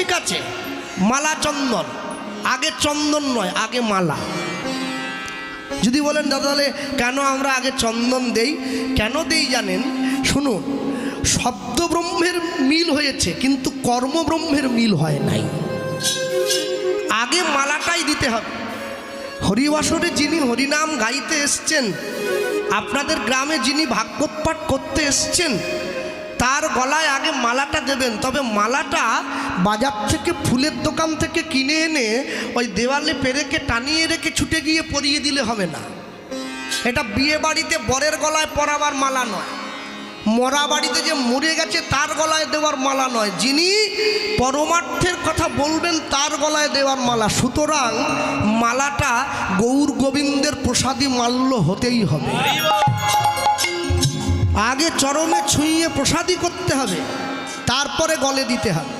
ঠিক আছে, মালা চন্দন, আগে চন্দন নয়, আগে মালা। যদি বলেন, দাদা, তাহলে কেন আমরা আগে চন্দন দেই? কেন দেই জানেন? শুনুন শব্দ ব্রহ্মের মিল হয়েছে, কিন্তু কর্মব্রহ্মের মিল হয় নাই। আগে মালাটাই দিতে হবে। হরিবাসরে যিনি হরিনাম গাইতে এসছেন, আপনাদের গ্রামে যিনি ভাগবত পাঠ করতে এসছেন তার গলায় আগে মালাটা দেবেন, তবে মালাটা বাজার থেকে ফুলের দোকান থেকে কিনে এনে ওই দেওয়ালে পেরেকে টানিয়ে রেখে ছুটে গিয়ে পরিয়ে দিলে হবে না। এটা বিয়ে বাড়িতে বরের গলায় পরাবার মালা নয়। মরা বাড়িতে যে মরে গেছে তার গলায় দেওয়ার মালা নয়। যিনি পরমার্থের কথা বলবেন তার গলায় দেওয়ার মালা। সুতরাং মালাটা গৌর গোবিন্দের প্রসাদী মাল্য হতেই হবে। আগে চরণে ছুঁয়ে প্রসাদী করতে হবে তারপরে গলে দিতে হবে।